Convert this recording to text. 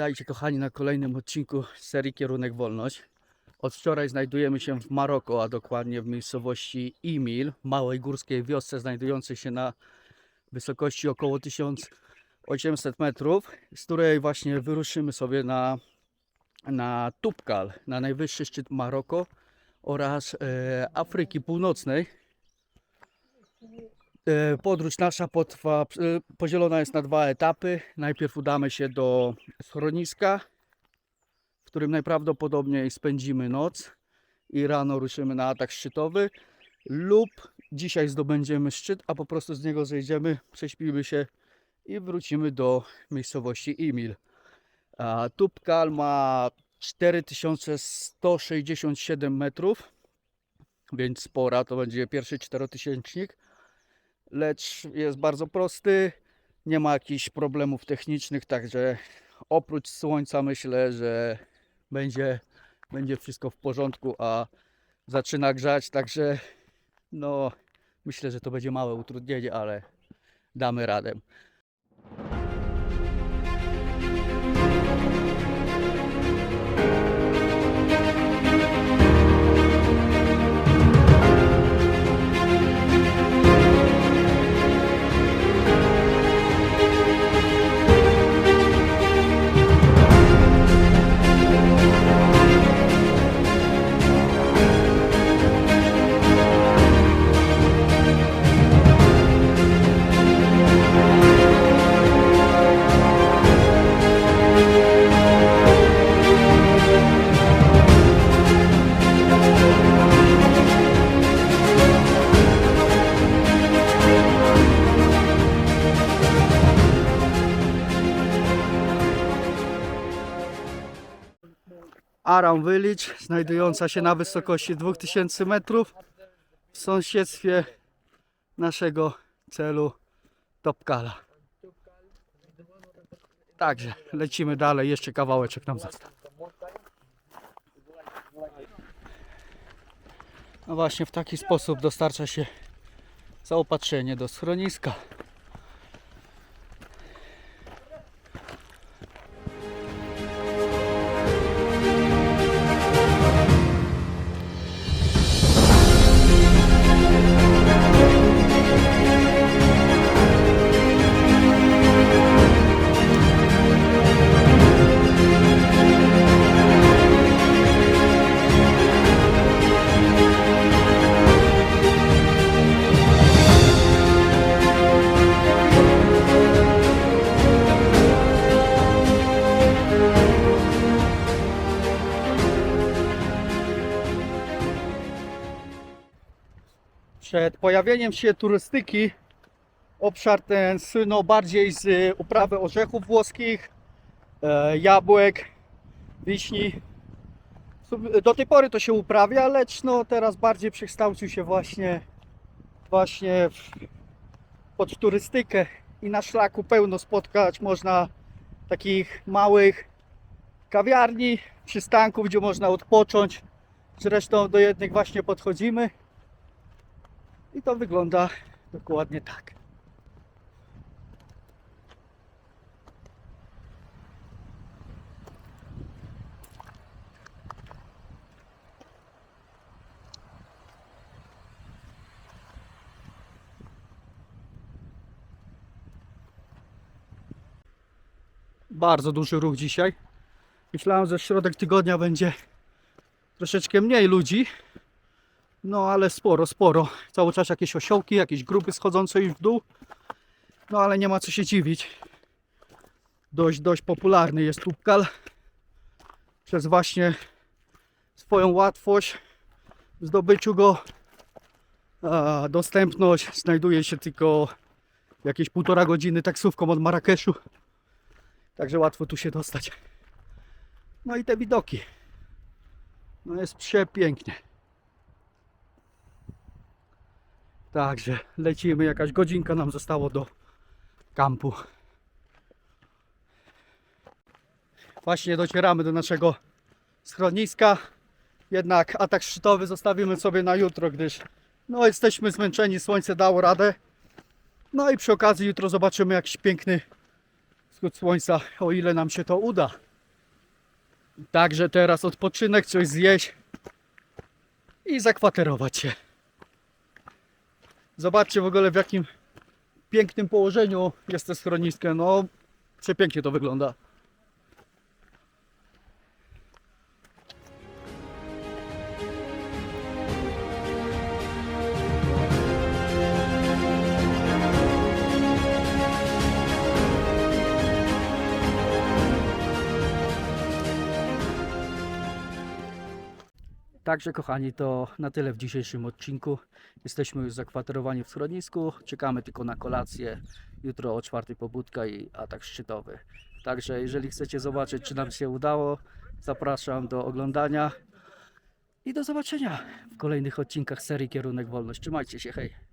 Witajcie kochani na kolejnym odcinku serii Kierunek Wolność. Od wczoraj znajdujemy się w Maroko, a dokładnie w miejscowości Imil, małej górskiej wiosce znajdującej się na wysokości około 1800 metrów, z której właśnie wyruszymy sobie na, na Tubkal, na najwyższy szczyt Maroko oraz e, Afryki Północnej. E, Podróż nasza potrwa, e, podzielona jest na dwa etapy. Najpierw udamy się do schroniska, w którym najprawdopodobniej spędzimy noc i rano ruszymy na atak szczytowy lub dzisiaj zdobędziemy szczyt, a po prostu z niego zejdziemy, prześpimy się i wrócimy do miejscowości Imil. A Tubkal ma 4167 metrów, więc spora, to będzie pierwszy czterotysięcznik lecz jest bardzo prosty. Nie ma jakichś problemów technicznych, także oprócz słońca myślę, że będzie, będzie wszystko w porządku, a zaczyna grzać, także no myślę, że to będzie małe utrudnienie, ale damy radę. Aram Village, znajdująca się na wysokości 2000 metrów w sąsiedztwie naszego celu Topkala. Także lecimy dalej, jeszcze kawałeczek nam został. No właśnie w taki sposób dostarcza się zaopatrzenie do schroniska. Przed pojawieniem się turystyki obszar ten słynął bardziej z y, uprawy orzechów włoskich, e, jabłek, wiśni. Do tej pory to się uprawia, lecz no teraz bardziej przekształcił się właśnie, właśnie w, pod turystykę i na szlaku pełno spotkać można takich małych kawiarni, przystanków, gdzie można odpocząć. Zresztą do jednych właśnie podchodzimy. I to wygląda dokładnie tak. Bardzo duży ruch dzisiaj. Myślałem, że środek tygodnia będzie troszeczkę mniej ludzi, no ale sporo, sporo. Cały czas jakieś osiołki, jakieś grupy schodzące już w dół. No ale nie ma co się dziwić. Dość, dość popularny jest Tubkal. Przez właśnie swoją łatwość w zdobyciu go. A, dostępność znajduje się tylko jakieś półtora godziny taksówką od Marrakeszu. Także łatwo tu się dostać. No i te widoki. No jest przepięknie. Także lecimy, jakaś godzinka nam zostało do kampu. Właśnie docieramy do naszego schroniska. Jednak atak szczytowy zostawimy sobie na jutro, gdyż no jesteśmy zmęczeni, słońce dało radę. No i przy okazji jutro zobaczymy jakiś piękny wschód słońca, o ile nam się to uda. Także teraz odpoczynek, coś zjeść i zakwaterować się. Zobaczcie w ogóle w jakim pięknym położeniu jest to schronisko. No, przepięknie to wygląda. Także kochani, to na tyle w dzisiejszym odcinku. Jesteśmy już zakwaterowani w schronisku. Czekamy tylko na kolację. Jutro o czwartej pobudka i atak szczytowy. Także jeżeli chcecie zobaczyć, czy nam się udało, zapraszam do oglądania i do zobaczenia w kolejnych odcinkach serii Kierunek Wolność. Trzymajcie się, hej!